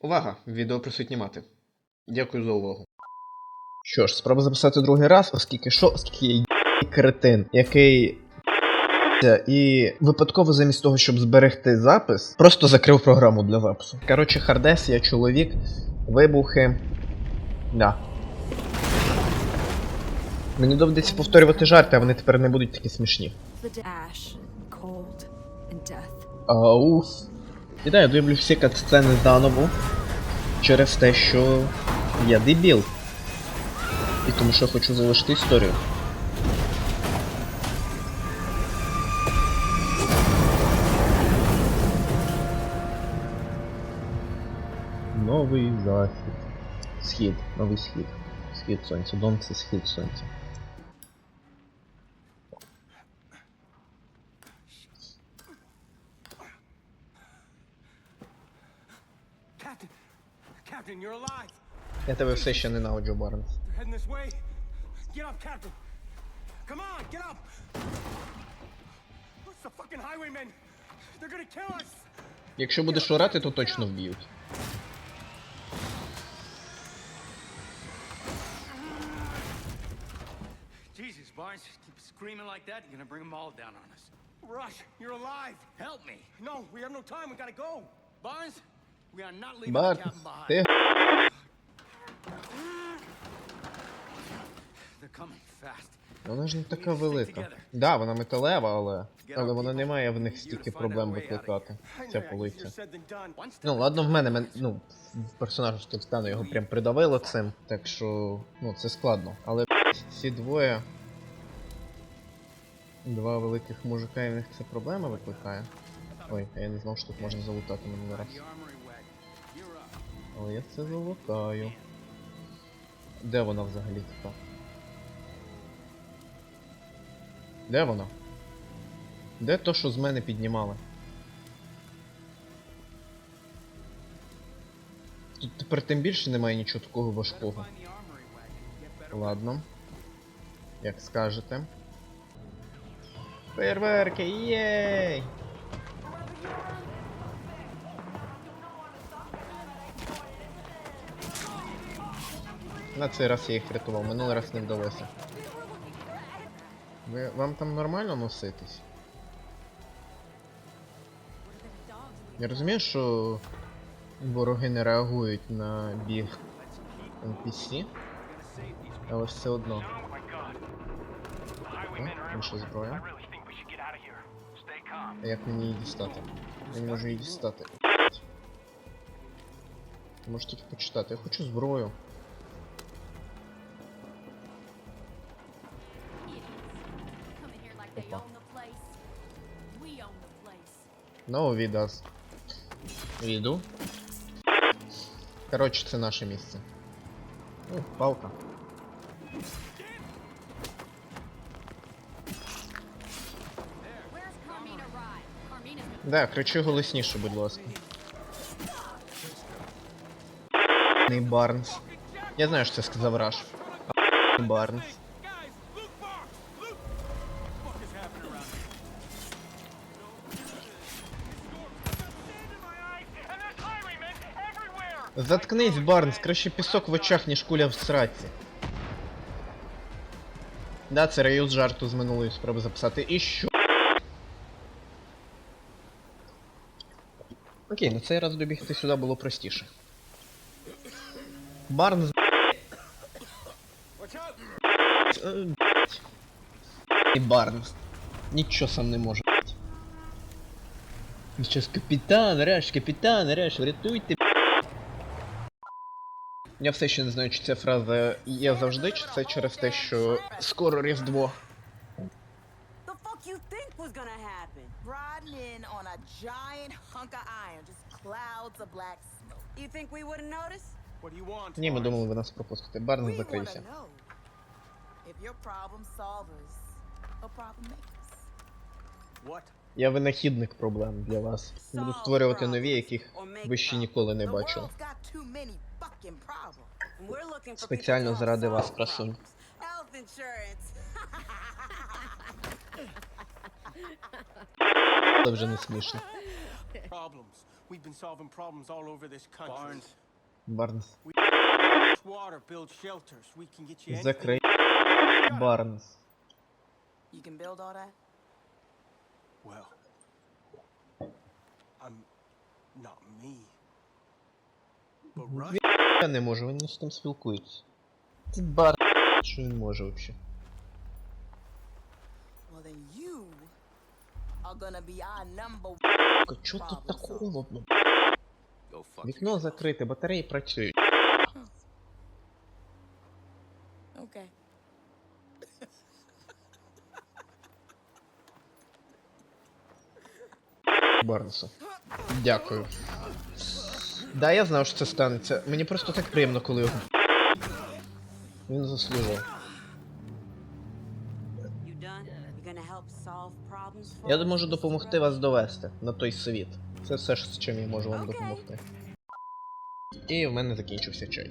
Увага! Відео присутні мати. Дякую за увагу. Що ж, справа записати другий раз, оскільки що, оскільки я є кретин, який. І випадково замість того, щоб зберегти запис, просто закрив програму для запису. Коротше, Хардес, я чоловік, вибухи. Да. Мені доведеться повторювати жарти, а вони тепер не будуть такі смішні. Ауф. І да, я дивлю всі катсцени заново через те, що я дебіл. І тому що я хочу залишити історію. Новий захід. Схід, новий схід. Схід сонця. Дом це схід сонця. Я тебе все ще ненавиджу, Барнс. They're heading this way. Get up, Captain! Come on, get up! What's the fucking highwaymen? They're gonna kill us! Якщо будеш орати, то точно вб'ють. Jesus, Barnes, keep screaming like that, you're gonna bring them all down on us. Rush, you're alive! Help me. No, we have no time, we gotta go! Barnes, behind. ти. Вона ж не така велика. Да, вона металева, але. Але вона не має в них стільки проблем викликати. Ця полиця. Ну, ладно, в мене, мен- ну, в персонажу з Текстану його прям придавило цим, так що, ну, це складно. Але ці двоє. Два великих мужика і в них це проблема викликає. Ой, а я не знав, що тут можна залутати минулий раз. Але я це залутаю. Де вона взагалі така? Де вона? Де то, що з мене піднімали? Тут тепер тим більше немає нічого такого важкого. Ладно. Як скажете. Фейерверки, єй! На цей раз я їх врятував, минулий раз не вдалося. Ви, вам там нормально носитись? Я розумію, що вороги не реагують на біг NPC, але все одно. Інша зброя. А як мені її дістати? Я не можу її дістати. Ти можеш тільки почитати. Я хочу зброю. No, відас. Віду. Коротше, це наше місце. Палка. Ride? Carmina's been Да, кричи голосніше, будь ласка. Барнс. Я знаю, що це сказав Раш. Барнс. Заткнись, Барнс, краще пісок в очах, ніж куля в сраці. Да, це реюз жарту з минулої спроби записати. І що? Окей, на цей раз добігти сюди було простіше. Барнс. І Барнс. Нічого сам не може. Щас капітан, Реш, капітан, Реш, врятуйте. Я все ще не знаю, чи ця фраза є завжди, чи це через те, що скоро Різдво. The fuck you think was gonna happen? Riding in on a giant hunk of iron, just clouds of black smoke. You think we wouldn't notice? What do you want? Ні, ми думали, ви нас пропустите. Барнс We закрився. wanna know if you're problem solvers or problem makers. What? Я винахідник проблем для вас. Буду створювати нові, яких ви ще ніколи не бачили. Спеціально заради вас, insurance. Це вже не смішно. Problems. We've been solving problems all over this country. Barnes, Барнс. Water, build shelters. We can get you anything. Закрий. Барнс. You can build all that? Well, I'm not me. But Russ, Я не можу, він з ким спілкується. Це Барнс. Що він може взагалі? Well, then you are gonna be our number Чо тут так холодно? Вікно закрите, батареї працюють. Okay. Барнсу. Дякую. Да, я знав, що це станеться. Мені просто так приємно, коли його. Він заслужив. Я можу допомогти вас довести на той світ. Це все з чим я можу вам допомогти. І в мене закінчився чай.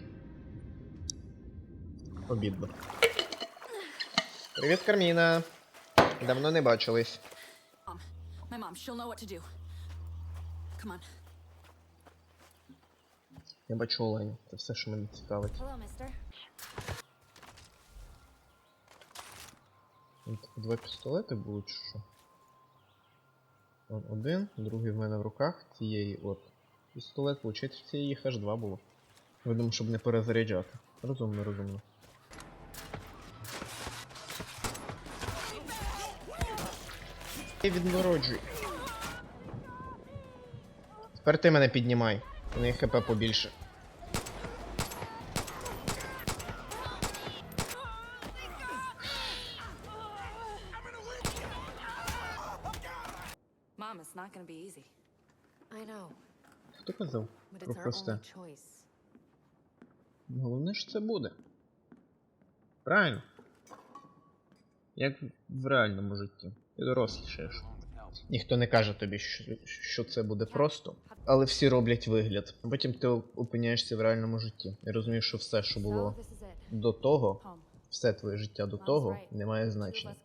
Обідно. Привіт, Карміна. Давно не бачились. Mom. My mom, she'll know what to do. Come on. Я бачу Оленю. Це все, що мене цікавить. Типу два пістолети будуть, чи що? Один, другий в мене в руках, цієї от. Пістолет, виходить, в цієї їх аж два було. Видимо, щоб не перезаряджати. Розумно, розумно. Ти відмороджуй. Тепер ти мене піднімай. У неї хп побільше. Mom, it's not gonna be easy. I know, Хто казав про просте? Головне ж це буде. Правильно. Як в реальному житті. Ти дорослішаєш. Ніхто не каже тобі, що, що це буде просто, але всі роблять вигляд. Потім ти опиняєшся в реальному житті. І розумієш, що все, що було до того, все твоє життя до того, не має значення.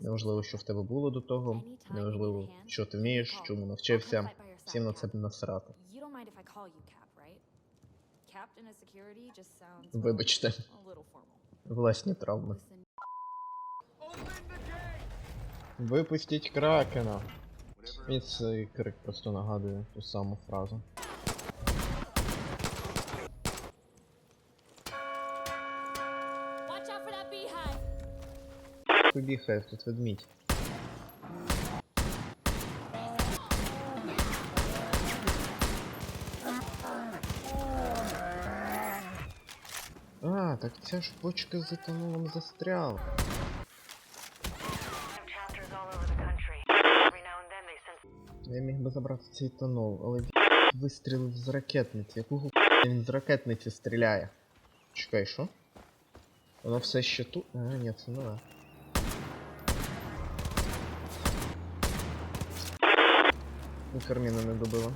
Неважливо, що в тебе було до того, неважливо, що ти вмієш, чому навчився. Всім на це насрати. Вибачте, власні травми. Випустіть кракена. І цей крик просто нагадує ту саму фразу. Побігає тут ведмідь. А, так ця ж бочка з етанолом застряла. Би забрати цей етанол, але він вистрілив з ракетниці. Якого він з ракетниці стріляє? Чекай, що? Воно все ще тут. А, ні, це нове. Карміна не добила.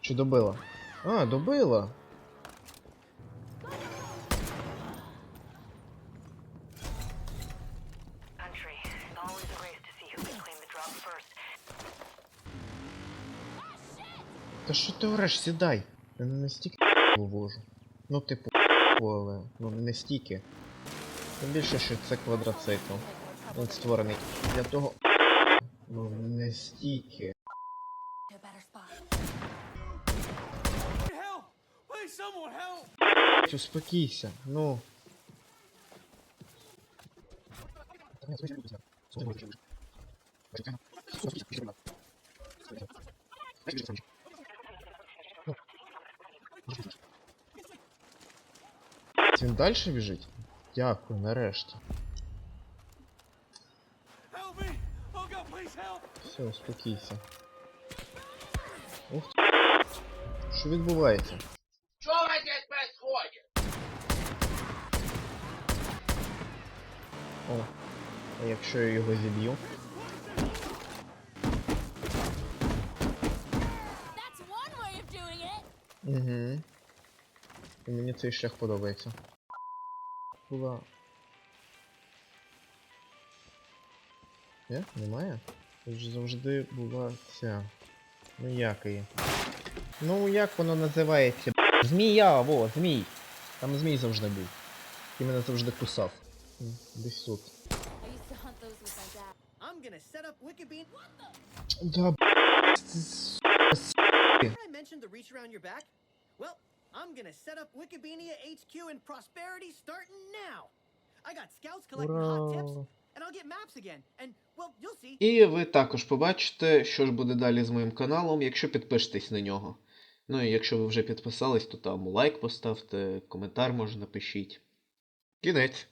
Чи добила? А, добила! Та що ти ореш, сідай! Я не настільки вивожу. Ну, типу, але ну не стільки. Тим більше, що це квадроцикл. Він створений для того. Ну, не стільки. Успокійся, ну. Він далі біжить? Дякую, нарешті. Oh! Все, успокійся. Ух ти. Що відбувається? О, а якщо я його зіб'ю? Угу. І мені цей шлях подобається. Була. Є? Немає? Завжди була ця. Ну як її? Ну як воно називається? Змія, во, змій. Там змій завжди був. І мене завжди кусав. Десь тут. Да, б***ь, Well, I'm gonna set up Wikibeania HQ and prosperity starting now. I got scouts collecting hot tips, and I'll get maps again. And well, you'll see. І ви також побачите, що ж буде далі з моїм каналом, якщо підпишетесь на нього. Ну і якщо ви вже підписались, то там лайк поставте, коментар може напишіть. Кінець.